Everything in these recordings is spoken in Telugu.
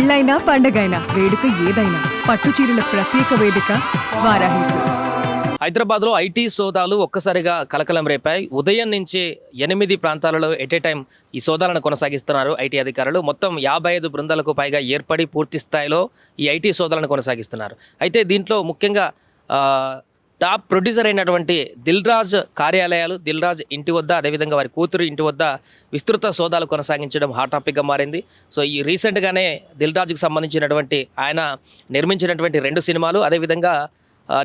పెళ్ళైనా పండగైనా వేడుక ఏదైనా పట్టు చీరల ప్రత్యేక వేదిక వారాహి సిల్క్స్ హైదరాబాద్లో ఐటీ సోదాలు ఒక్కసారిగా కలకలం రేపాయి. ఉదయం నుంచి ఎనిమిది ప్రాంతాలలో ఎట్ ఏ టైం ఈ సోదాలను కొనసాగిస్తున్నారు ఐటీ అధికారులు. మొత్తం యాభై ఐదు బృందాలకు పైగా ఏర్పడి పూర్తి స్థాయిలో ఈ ఐటీ సోదాలను కొనసాగిస్తున్నారు. అయితే దీంట్లో ముఖ్యంగా టాప్ ప్రొడ్యూసర్ అయినటువంటి దిల్ రాజ్ కార్యాలయాలు దిల్ రాజ్ ఇంటి వద్ద అదేవిధంగా వారి కూతురు ఇంటి వద్ద విస్తృత సోదాలు కొనసాగించడం హాట్ టాపిక్గా మారింది. సో ఈ రీసెంట్గానే దిల్ రాజుకు సంబంధించినటువంటి ఆయన నిర్మించినటువంటి రెండు సినిమాలు అదేవిధంగా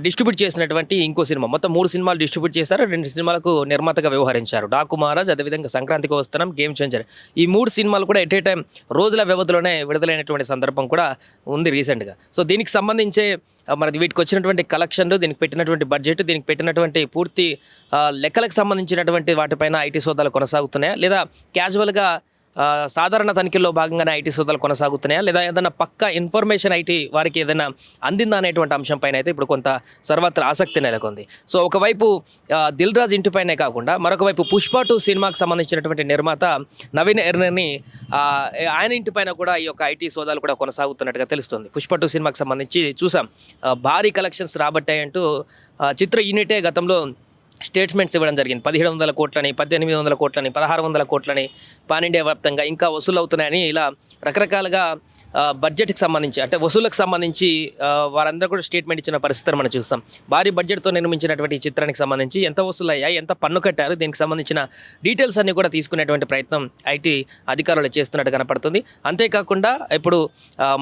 డిస్ట్రిబ్యూట్ చేసినటువంటి ఇంకో సినిమా. మొత్తం మూడు సినిమాలు డిస్ట్రిబ్యూట్ చేశారు. రెండు సినిమాలకు నిర్మాతగా వ్యవహరించారు. డాకు మహారాజ్ అదేవిధంగా సంక్రాంతికి వస్తున్నాం గేమ్ చేంజర్ ఈ మూడు సినిమాలు కూడా ఎట్ ఏ టైం రోజుల వ్యవధిలోనే విడుదలైనటువంటి సందర్భం కూడా ఉంది రీసెంట్గా. సో దీనికి సంబంధించే మరి వీటికి వచ్చినటువంటి కలెక్షన్లు దీనికి పెట్టినటువంటి బడ్జెట్ దీనికి పెట్టినటువంటి పూర్తి లెక్కలకు సంబంధించినటువంటి వాటిపైన ఐటీ సోదాలు కొనసాగుతున్నాయా? లేదా క్యాజువల్గా సాధారణ తనిఖీల్లో భాగంగానే ఐటీ సోదాలు కొనసాగుతున్నాయా? లేదా ఏదైనా పక్క ఇన్ఫర్మేషన్ ఐటీ వారికి ఏదైనా అందిందా అనేటువంటి అంశంపైన అయితే ఇప్పుడు కొంత సర్వత్ర ఆసక్తి నెలకొంది. సో ఒకవైపు దిల్ రాజ్ ఇంటిపైనే కాకుండా మరొకవైపు పుష్ప టూ సినిమాకు సంబంధించినటువంటి నిర్మాత నవీన్ ఎర్నర్ని ఆయన ఇంటిపైన కూడా ఈ యొక్క ఐటీ సోదాలు కూడా కొనసాగుతున్నట్టుగా తెలుస్తుంది. పుష్ప టూ సినిమాకి సంబంధించి చూసాం. భారీ కలెక్షన్స్ రాబట్టాయంటూ చిత్ర యూనిటే గతంలో స్టేట్మెంట్స్ ఇవ్వడం జరిగింది. పదిహేడు వందల కోట్లని పద్దెనిమిది వందల కోట్లని పదహారు వందల కోట్లని పాన్ ఇండియా వ్యాప్తంగా ఇంకా వసూలు అవుతున్నాయని ఇలా రకరకాలుగా బడ్జెట్కి సంబంధించి అంటే వసూళ్ళకు సంబంధించి వారందరూ కూడా స్టేట్మెంట్ ఇచ్చిన పరిస్థితిని మనం చూస్తాం. భారీ బడ్జెట్తో నిర్మించినటువంటి ఈ చిత్రానికి సంబంధించి ఎంత వసూలు అయ్యాయి ఎంత పన్ను కట్టారు దీనికి సంబంధించిన డీటెయిల్స్ అన్ని కూడా తీసుకునేటువంటి ప్రయత్నం ఐటీ అధికారులు చేస్తున్నట్టు కనపడుతుంది. అంతేకాకుండా ఇప్పుడు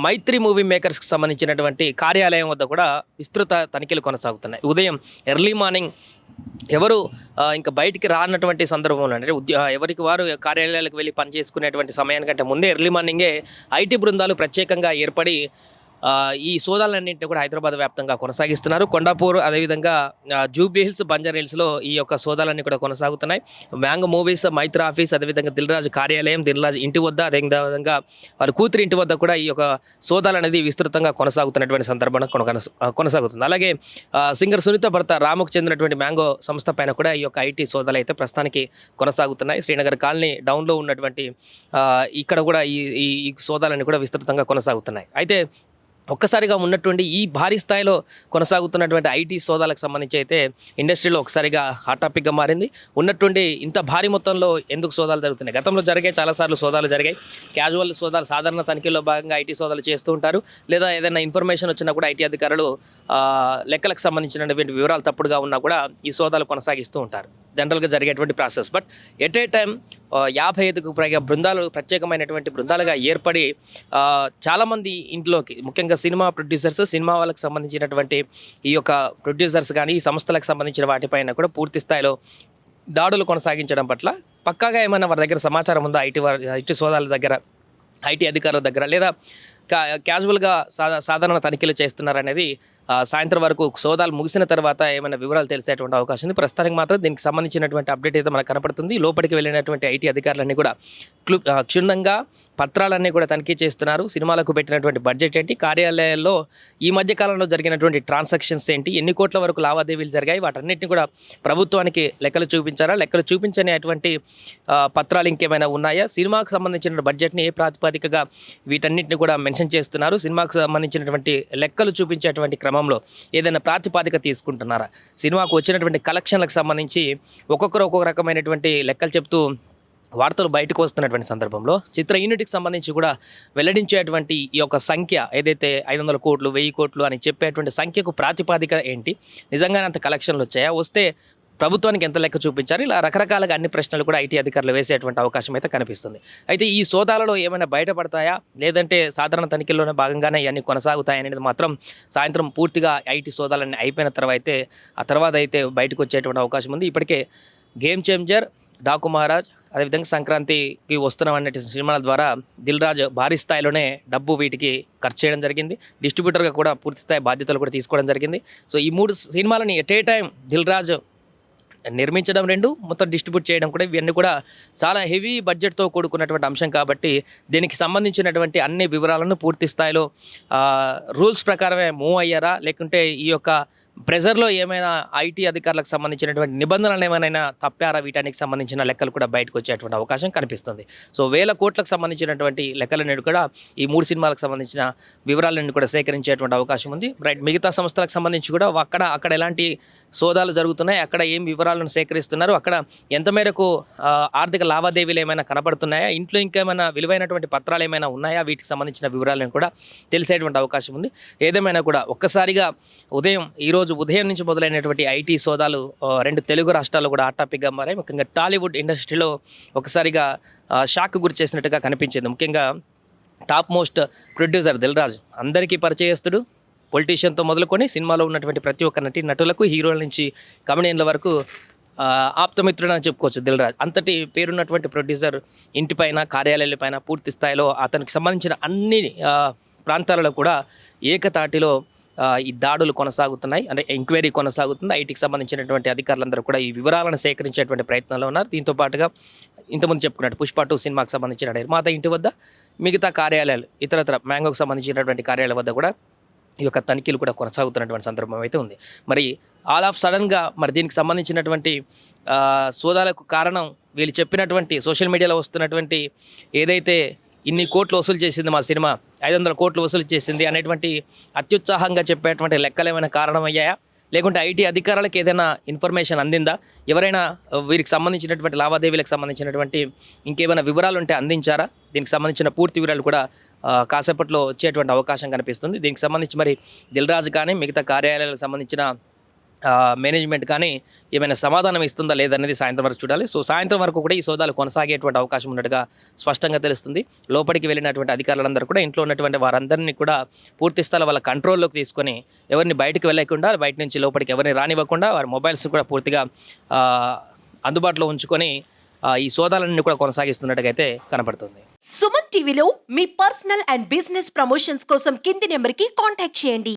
మైత్రి మూవీ మేకర్స్కి సంబంధించినటువంటి కార్యాలయం వద్ద కూడా విస్తృత తనిఖీలు కొనసాగుతున్నాయి. ఉదయం ఎర్లీ మార్నింగ్ ఎవరు ఇంకా బయటికి రానటువంటి సందర్భంలో అంటే ఉద్యో ఎవరికి వారు కార్యాలయాలకు వెళ్ళి పని చేసుకునేటువంటి సమయానికంటే ముందే ఎర్లీ మార్నింగే ఐటీ బృందాలు ప్రత్యేకంగా ఏర్పడి ఆ, ఈ సోదాలన్నింటినీ కూడా హైదరాబాద్ వ్యాప్తంగా కొనసాగిస్తున్నారు. కొండాపూర్ అదేవిధంగా ఆ, జూబ్లీ హిల్స్ హిల్స్లో ఈ యొక్క సోదాలన్నీ కూడా కొనసాగుతున్నాయి. మ్యాంగో మూవీస్ మైత్ర ఆఫీస్ అదేవిధంగా దిల్రాజ్ కార్యాలయం దిల్రాజ్ ఇంటి వద్ద అదేవిధంగా వారి కూతురి ఇంటి వద్ద కూడా ఈ యొక్క సోదాలు అనేది విస్తృతంగా కొనసాగుతున్నటువంటి సందర్భంలో కొన- కొనసాగుతుంది. అలాగే సింగర్ సునీత భర్త రాముకు చెందినటువంటి మ్యాంగో సంస్థ పైన కూడా ఈ యొక్క ఐటీ సోదాలు అయితే ప్రస్తుతానికి కొనసాగుతున్నాయి. శ్రీనగర్ కాలనీ డౌన్లో ఉన్నటువంటి ఇక్కడ కూడా ఈ ఈ సోదాలన్నీ కూడా విస్తృతంగా కొనసాగుతున్నాయి. అయితే ఒక్కసారిగా ఉన్నటువంటి ఈ భారీ స్థాయిలో కొనసాగుతున్నటువంటి ఐటీ సోదాలకు సంబంధించి అయితే ఇండస్ట్రీలో ఒకసారిగా హాట్ టాపిక్గా మారింది. ఉన్నటువంటి ఇంత భారీ మొత్తంలో ఎందుకు సోదాలు జరుగుతున్నాయి? గతంలో జరిగాయి చాలాసార్లు సోదాలు జరిగాయి. క్యాజువల్ సోదాలు సాధారణ తనిఖీల్లో భాగంగా ఐటీ సోదాలు చేస్తూ ఉంటారు. లేదా ఏదైనా ఇన్ఫర్మేషన్ వచ్చినా కూడా ఐటీ అధికారులు లెక్కలకు సంబంధించినటువంటి వివరాలు తప్పుడుగా ఉన్నా కూడా ఈ సోదాలు కొనసాగిస్తూ ఉంటారు. జనరల్గా జరిగేటువంటి process. But at a time యాభై ఐదుకు పైగా బృందాలు ప్రత్యేకమైనటువంటి బృందాలుగా ఏర్పడి చాలామంది ఇంట్లోకి ముఖ్యంగా సినిమా ప్రొడ్యూసర్స్ సినిమా వాళ్ళకి సంబంధించినటువంటి ఈ యొక్క ప్రొడ్యూసర్స్ కానీ ఈ సంస్థలకు సంబంధించిన వాటిపైన కూడా పూర్తి స్థాయిలో దాడులు కొనసాగించడం పట్ల పక్కాగా ఏమైనా వారి దగ్గర సమాచారం ఉందా? ఐటీ వారి ఐటీ సోదాల దగ్గర ఐటీ అధికారుల దగ్గర లేదా క్యాజువల్గా సాధారణ తనిఖీలు చేస్తున్నారనేది సాయంత్రం వరకు సోదాలు ముగిసిన తర్వాత ఏమైనా వివరాలు తెలిసేటువంటి అవకాశం ఉంది. ప్రస్తుతానికి మాత్రం దీనికి సంబంధించినటువంటి అప్డేట్ అయితే మనకు కనపడుతుంది. లోపలికి వెళ్ళినటువంటి ఐటీ అధికారులన్నీ కూడా క్లు క్షుణ్ణంగా పత్రాలన్నీ కూడా తనిఖీ చేస్తున్నారు. సినిమాలకు పెట్టినటువంటి బడ్జెట్ ఏంటి? కార్యాలయాల్లో ఈ మధ్య కాలంలో జరిగినటువంటి ట్రాన్సాక్షన్స్ ఏంటి? ఎన్ని కోట్ల వరకు లావాదేవీలు జరిగాయి? వాటన్నిటిని కూడా ప్రభుత్వానికి లెక్కలు చూపించారా? లెక్కలు చూపించని అటువంటి పత్రాలు ఇంకేమైనా ఉన్నాయా? సినిమాకు సంబంధించిన బడ్జెట్ని ఏ ప్రాతిపదికగా వీటన్నిటిని కూడా మెన్షన్ చేస్తున్నారు. సినిమాకు సంబంధించినటువంటి లెక్కలు చూపించేటువంటి క్రమంలో ఏదైనా ప్రాతిపాదిక తీసుకుంటున్నారా? సినిమాకు వచ్చినటువంటి కలెక్షన్లకు సంబంధించి ఒక్కొక్కరు ఒక్కొక్క రకమైనటువంటి లెక్కలు చెప్తూ వార్తలు బయటకు వస్తున్నటువంటి సందర్భంలో చిత్ర యూనిట్కి సంబంధించి కూడా వెల్లడించేటువంటి ఈ యొక్క సంఖ్య ఏదైతే ఐదు వందల కోట్లు వెయ్యి కోట్లు అని చెప్పేటువంటి సంఖ్యకు ప్రాతిపాదిక ఏంటి? నిజంగానే అంత కలెక్షన్లు వచ్చాయా? వస్తే ప్రభుత్వానికి ఎంత లెక్క చూపించారు? ఇలా రకరకాలుగా అన్ని ప్రశ్నలు కూడా ఐటీ అధికారులు వేసేటువంటి అవకాశం అయితే కనిపిస్తుంది. అయితే ఈ సోదాలలో ఏమైనా బయటపడతాయా? లేదంటే సాధారణ తనిఖీల్లోనే భాగంగానే ఇవన్నీ కొనసాగుతాయనేది మాత్రం సాయంత్రం పూర్తిగా ఐటీ సోదాలన్నీ అయిపోయిన తర్వాత అయితే ఆ తర్వాత అయితే బయటకు వచ్చేటువంటి అవకాశం ఉంది. ఇప్పటికే గేమ్ చేంజర్ డాకు మహారాజ్ అదేవిధంగా సంక్రాంతికి వస్తున్నాం అనే సినిమాల ద్వారా దిల్ రాజ్ భారీ స్థాయిలోనే డబ్బు వీటికి ఖర్చు చేయడం జరిగింది. డిస్ట్రిబ్యూటర్గా కూడా పూర్తి స్థాయి బాధ్యతలు కూడా తీసుకోవడం జరిగింది. సో ఈ మూడు సినిమాలని at a time Dil Raj నిర్మించడం రెండు మొత్తం డిస్ట్రిబ్యూట్ చేయడం కూడా ఇవన్నీ కూడా చాలా హెవీ బడ్జెట్తో కూడుకున్నటువంటి అంశం కాబట్టి దీనికి సంబంధించినటువంటి అన్ని వివరాలను పూర్తి స్థాయిలో రూల్స్ ప్రకారమే మూవ్ అయ్యారా? లేకుంటే ఈ యొక్క ప్రెజర్లో ఏమైనా ఐటీ అధికారులకు సంబంధించినటువంటి నిబంధనలు ఏమైనా తప్పారా? వీటానికి సంబంధించిన లెక్కలు కూడా బయటకు వచ్చేటువంటి అవకాశం కనిపిస్తుంది. సో వేల కోట్లకు సంబంధించినటువంటి లెక్కలన్నీ కూడా ఈ మూడు సినిమాలకు సంబంధించిన వివరాలన్నీ కూడా సేకరించేటువంటి అవకాశం ఉంది. రైట్ మిగతా సంస్థలకు సంబంధించి కూడా అక్కడ అక్కడ ఎలాంటి సోదాలు జరుగుతున్నాయి? అక్కడ ఏం వివరాలను సేకరిస్తున్నారు? అక్కడ ఎంత మేరకు ఆర్థిక లావాదేవీలు ఏమైనా కనబడుతున్నాయా? ఇంట్లో ఇంకేమైనా విలువైనటువంటి పత్రాలు ఏమైనా ఉన్నాయా? వీటికి సంబంధించిన వివరాలను కూడా తెలిసేటువంటి అవకాశం ఉంది. ఏదేమైనా కూడా ఒక్కసారిగా ఉదయం ఈరోజు ఉదయం నుంచి మొదలైనటువంటి ఐటీ సోదాలు రెండు తెలుగు రాష్ట్రాల్లో కూడా హాట్ టాపిక్గా మారాయి. ముఖ్యంగా టాలీవుడ్ ఇండస్ట్రీలో ఒకసారిగా షాక్ గురి చేసినట్టుగా కనిపించింది. ముఖ్యంగా టాప్ మోస్ట్ ప్రొడ్యూసర్ దిల్రాజ్ అందరికీ పరిచయస్తుడు పొలిటీషియన్తో మొదలుకొని సినిమాలో ఉన్నటువంటి ప్రతి ఒక్క నటి నటులకు హీరోల నుంచి కమెడియన్ల వరకు ఆప్తమిత్రుడు అని చెప్పుకోవచ్చు దిల్రాజ్. అంతటి పేరున్నటువంటి ప్రొడ్యూసర్ ఇంటిపైన కార్యాలయాలపైన పూర్తి స్థాయిలో అతనికి సంబంధించిన అన్ని ప్రాంతాలలో కూడా ఏకతాటిలో ఈ దాడులు కొనసాగుతున్నాయి. అంటే ఎంక్వైరీ కొనసాగుతుంది. ఐటీకి సంబంధించినటువంటి అధికారులందరూ కూడా ఈ వివరాలను సేకరించేటువంటి ప్రయత్నంలో ఉన్నారు. దీంతో పాటుగా ఇంతకుముందు చెప్పుకున్నట్టు పుష్ప టూ సినిమాకి సంబంధించిన నిర్మాత ఇంటి వద్ద మిగతా కార్యాలయాలు ఇతరత్ర మ్యాంగోకి సంబంధించినటువంటి కార్యాలయాల వద్ద కూడా ఈ యొక్క తనిఖీలు కూడా కొనసాగుతున్నటువంటి సందర్భం అయితే ఉంది. మరి ఆల్ ఆఫ్ సడన్గా మరి దీనికి సంబంధించినటువంటి సోదాలకు కారణం వీళ్ళు చెప్పినటువంటి సోషల్ మీడియాలో వస్తున్నటువంటి ఏదైతే ఇన్ని కోట్లు వసూలు చేసింది మా సినిమా ఐదు వందల కోట్లు వసూలు చేసింది అనేటువంటి అత్యుత్సాహంగా చెప్పేటువంటి లెక్కలు ఏమైనా కారణమయ్యాయా? లేకుంటే ఐటీ అధికారులకు ఏదైనా ఇన్ఫర్మేషన్ అందిందా? ఎవరైనా వీరికి సంబంధించినటువంటి లావాదేవీలకు సంబంధించినటువంటి ఇంకేమైనా వివరాలు ఉంటే అందించారా? దీనికి సంబంధించిన పూర్తి వివరాలు కూడా కాసేపట్లో వచ్చేటువంటి అవకాశం కనిపిస్తుంది. దీనికి సంబంధించి మరి దిల్రాజు కానీ మిగతా కార్యాలయాలకు సంబంధించిన మేనేజ్మెంట్ కానీ ఏమైనా సమాధానం ఇస్తుందా లేదనేది సాయంత్రం వరకు చూడాలి. సో సాయంత్రం వరకు కూడా ఈ సోదాలు కొనసాగేటువంటి అవకాశం ఉన్నట్టుగా స్పష్టంగా తెలుస్తుంది. లోపలికి వెళ్ళినటువంటి అధికారులందరూ కూడా ఇంట్లో ఉన్నటువంటి వారందరినీ కూడా పూర్తి స్థాయిలో వాళ్ళ కంట్రోల్లోకి తీసుకొని ఎవరిని బయటకు వెళ్ళకుండా బయట నుంచి లోపలికి ఎవరిని రానివ్వకుండా వారి మొబైల్స్ కూడా పూర్తిగా అందుబాటులో ఉంచుకొని ఈ సోదాలన్నీ కూడా కొనసాగిస్తున్నట్టుగా అయితే కనపడుతుంది. సుమన్ టీవీలో మీ పర్సనల్ అండ్ బిజినెస్ ప్రమోషన్స్ కోసం కింది నెంబర్కి కాంటాక్ట్ చేయండి.